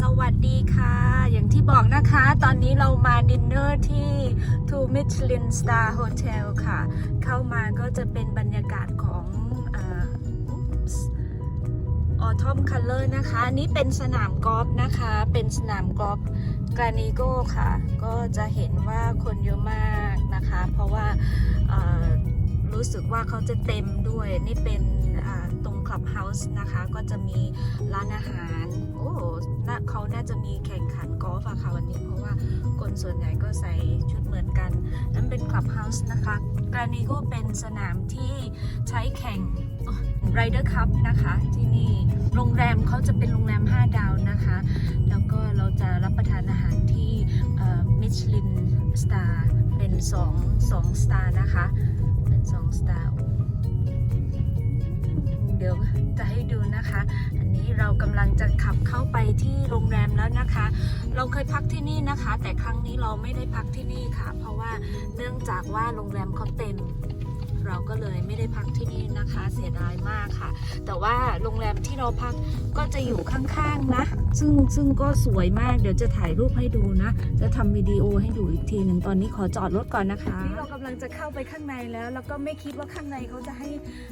สวัสดีค่ะ อย่างที่บอกนะคะ ตอนนี้เรามาดินเนอร์ที่ Two Michelin Star Hotel ค่ะ เข้ามาก็จะเป็นบรรยากาศของออทอมคัลเลอร์นะคะ นี้เป็นสนามกอล์ฟนะคะ เป็นสนามกอล์ฟกรานิโกค่ะ ก็จะเห็นว่าคนเยอะมากนะคะ เพราะว่า รู้สึกว่าเขาจะเต็มด้วย นี่เป็นตรงคลับเฮาส์นะคะ ก็จะมีร้านอาหาร โอ้น่าเขาน่าจะมีแข่งขันกอล์ฟอะค่ะวันนี้ เพราะว่าคนส่วนใหญ่ก็ใส่ชุดเหมือนกัน นั่นเป็นคลับเฮาส์นะคะกรานิโกเป็นสนามที่ใช้แข่งไรเดอร์คัพนะคะ ที่นี่โรงแรมเขาจะเป็นโรงแรม 5 ดาวนะคะ แล้วก็เราจะรับประทานอาหารที่มิชลินสตาร์เป็น2 2สตาร์นะคะ สองสตาร์เดี๋ยวจะให้ดูนะคะ อันนี้เรากำลังจะขับเข้าไปที่โรงแรมแล้วนะคะ เราเคยพักที่นี่นะคะ แต่ครั้งนี้เราไม่ได้พักที่นี่ค่ะ เพราะว่าเนื่องจากว่าโรงแรมเขาเต็ม เราก็เลยไม่ได้พักที่นี่นะคะ เสียดายมากค่ะ แต่ว่าโรงแรมที่เราพักก็จะอยู่ข้างๆนะ ซึ่งซึ่งก็สวยมากเดี๋ยวจะถ่ายรูปให้ดูนะ จะทำวิดีโอให้ดูอีกทีหนึ่งตอนนี้ขอจอดรถก่อนนะคะนี่เรากำลังจะเข้าไปข้างในแล้ว แล้วก็ไม่คิดว่าข้างในเขาจะให้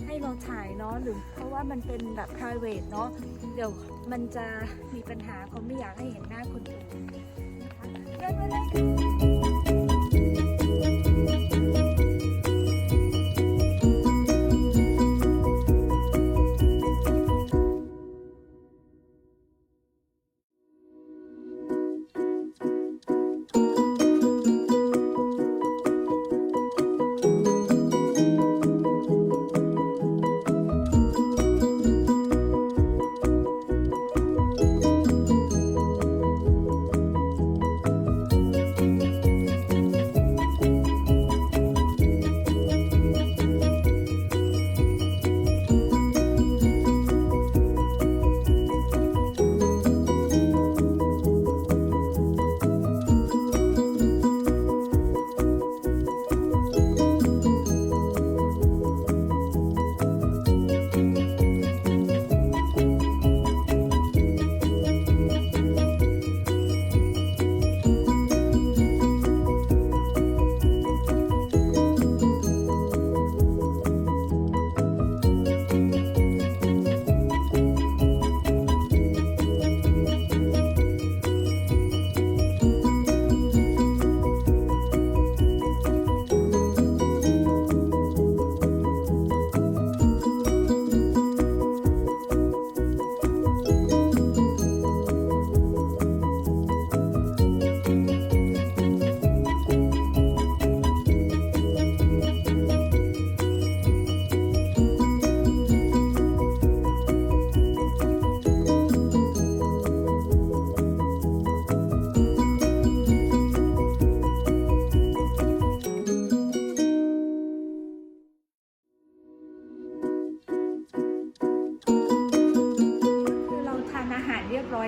ให้เราถ่ายเนาะหรือเพราะว่ามันเป็นแบบ p r i v a t เนาะเดี๋ยวมันจะมีปัญหาเขาไม่อยากให้เห็นหน้าคนอื่นนะคะเดินมาเลย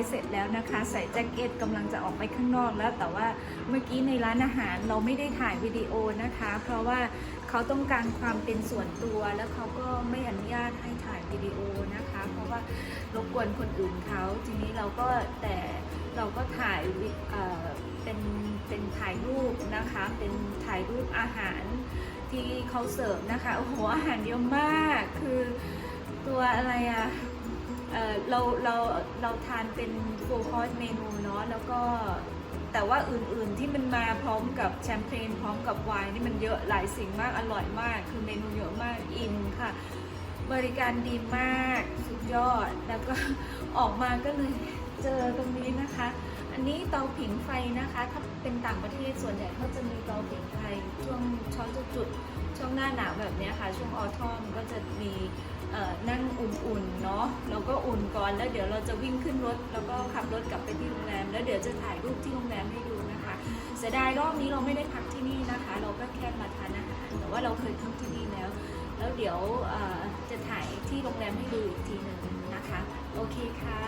เสร็จแล้วนะคะ ใส่แจ็คเก็ตกำลังจะออกไปข้างนอกแล้ว แต่ว่าเมื่อกี้ในร้านอาหารเราไม่ได้ถ่ายวิดีโอนะคะ เพราะว่าเขาต้องการความเป็นส่วนตัว แล้วเขาก็ไม่อนุญาตให้ถ่ายวิดีโอนะคะ เพราะว่ารบกวนคนอื่นเขาทีนี้เราก็แต่เราก็ถ่ายเเป็นเป็นถ่ายรูปนะคะ เป็นถ่ายรูปอาหารที่เขาเสิร์ฟนะคะโอ้โหอาหารเยอะมากคือตัวอะไรอะ เราเราเราทานเป็น full course เมนูเนาะแล้วก็แต่ว่าอื่นๆที่มันมาพร้อมกับแชมเปญพร้อมกับไวน์นี่มันเยอะหลายสิ่งมากอร่อยมาก คือเมนูเยอะมากอินค่ะ บริการดีมากสุดยอดแล้วก็ออกมาก็เลยเจอตรงนี้นะคะ อันนี้เตาผิงไฟนะคะ ถ้าเป็นต่างประเทศส่วนใหญ่เขาจะมีเตาผิงไฟช่วงช้อนจุดๆช่วงหน้าหนาวแบบนี้ค่ะ ช่วงออทอมก็จะมี เราก็อุ่นก่อนแล้วเดี๋ยวเราจะวิ่งขึ้นรถแล้วก็ขับรถกลับไปที่โรงแรม แล้วเดี๋ยวจะถ่ายรูปที่โรงแรมให้ดูนะคะเสียดายรอบนี้เราไม่ได้พักที่นี่นะคะ เราก็แค่มาทานอาหารแต่ว่าเราเคยพักที่นี่แล้ว แล้วเดี๋ยวจะถ่ายที่โรงแรมให้ดูอีกทีหนึ่งนะคะ โอเคค่ะ